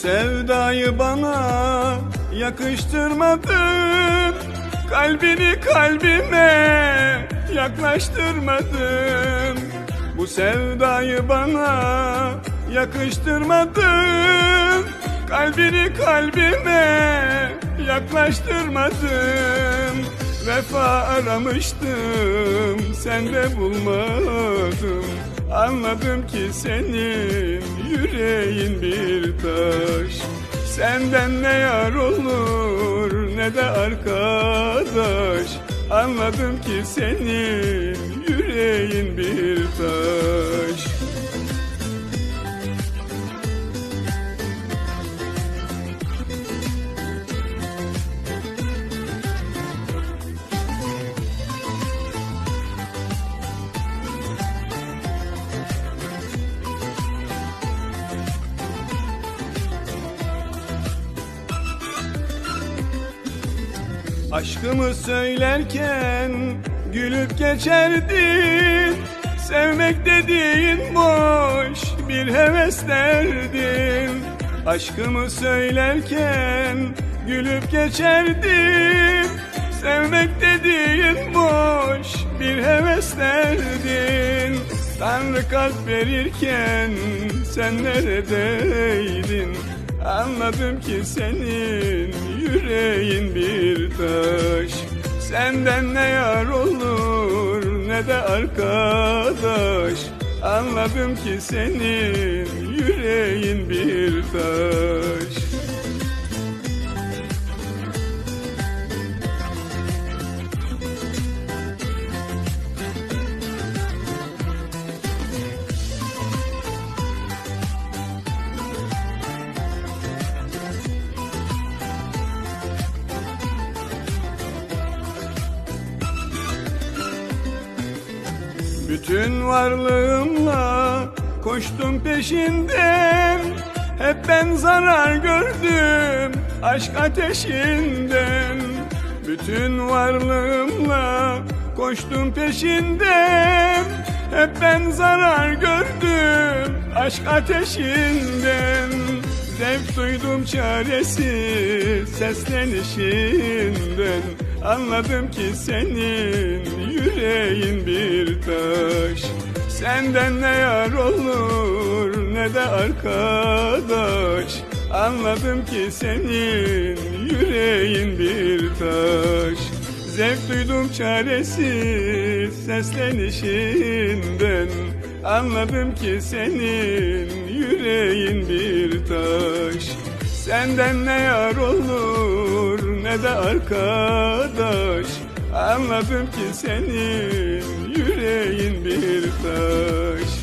sevdayı bana yakıştırmadın Kalbini kalbime yaklaştırmadın. Bu sevdayı bana yakıştırmadın. Kalbini kalbime yaklaştırmadın. Vefa aramıştım sende bulmadım Anladım ki senin yüreğin bir taş Senden ne yar olur ne de arkadaş. Anladım ki senin yüreğin bir taş Aşkımı söylerken gülüp geçerdin. Sevmek dediğin boş bir heves derdin Aşkımı söylerken gülüp geçerdin. Sevmek dediğin boş bir heves derdin Tanrı kalp verirken sen neredeydin Anladım ki senin yüreğin bir taş. Senden ne yar olur ne de arkadaş. Anladım ki senin yüreğin bir taş Bütün varlığımla koştum peşinden. Hep ben zarar gördüm aşk ateşinden. Bütün varlığımla koştum peşinden. Hep ben zarar gördüm aşk ateşinden. Zevk duydum çaresiz seslenişinden Anladım ki senin yüreğin bir taş. Senden ne yar olur ne de arkadaş. Anladım ki senin yüreğin bir taş. Zevk duydum çaresiz seslenişinden. Anladım ki senin yüreğin bir taş. Senden ne yar olur ne de arkadaş. Anladım ki senin yüreğin bir taş